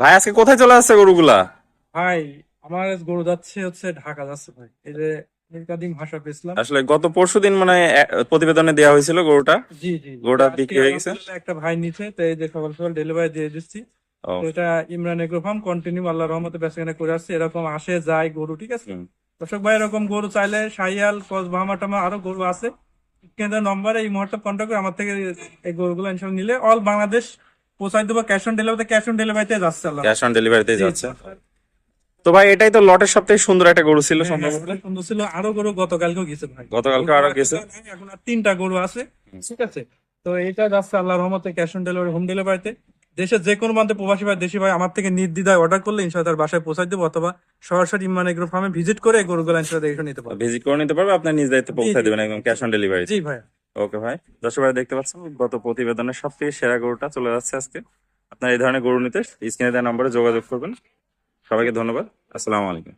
ভাই আজকে কোথায় চলে আসছে গরুগুলা? ভাই আমার গরু যাচ্ছে হচ্ছে ঢাকা যাচ্ছে ভাই। এই যে ভাষা আসলে গত পরশুদিন মানে প্রতিবেদনে দেওয়া হয়েছিল গরুটা। জি জি। গরুটা বিক্রি হয়ে গেছে? একটা ভাই নিচ্ছে তো এই যে সকাল সকাল ডেলিভারি দিয়ে দিচ্ছি। এটা Imran agro farm continue Allah রহমতে বেচাকেনা করে আসছে। এরকম আসে যায় গরু ঠিক আছে। দর্শক ভাই এরকম গরু চাইলে সাইয়াল কস বাহামা টামা আরও গরু আছে। কিন্তু নম্বরে এই মুহূর্তে কন্ট্যাক্ট করে আমার থেকে এই গরুগুলো ইনশাল্লাহ নিলে। অল বাংলাদেশ পৌঁছাই দেবো ক্যাশ অন ডেলিভারিতে ক্যাশ অন ডেলিভারিতে যাচ্ছে ক্যাশ অন ডেলিভারিতে যাচ্ছে। তো ভাই এটাই তো লটের সবথেকে সুন্দর একটা গরু ছিল হ্যাঁ, সম্ভবত। হ্যাঁ, সুন্দর ছিল। আরও গরু গতকালকেও গেছে ভাই। গতকালকে আরও গেছে। এখন আর তিনটা গরু আছে ঠিক আছে? তো এটা যাচ্ছে আল্লাহ রহমতে ক্যাশ অন ডেলিভারি হোম ডেলিভারিতে দেশের যে কোনো প্রান্তে প্রবাসী ভাই দেশি ভাই আমার থেকে নির্দ্বিধায় অর্ডার করলে ইনশাল্লাহ তার বাসায় পৌঁছাই দেবো অথবা সরাসরি ইমান এগ্রো ফার্মে ভিজিট করে গরুগুলো ইনশাল্লাহ দেখে নিতে পারবে। ভিজিট করে নিতে পারবে আপনার নিজ দায়িত্বে পৌঁছে জি। দেবেন একদম ক্যাশ অন ডেলিভারি জি ভাই ওকে ভাই, দর্শক ভাই দেখতে পাচ্ছেন, গত প্রতিবেদনের সব থেকে সেরা গরুটা চলে যাচ্ছে আজকে। আপনার এই ধরনের গরু নিতে স্ক্রিনে দেওয়া নম্বরে যোগাযোগ করবেন। সবাইকে ধন্যবাদ। আসসালামু আলাইকুম।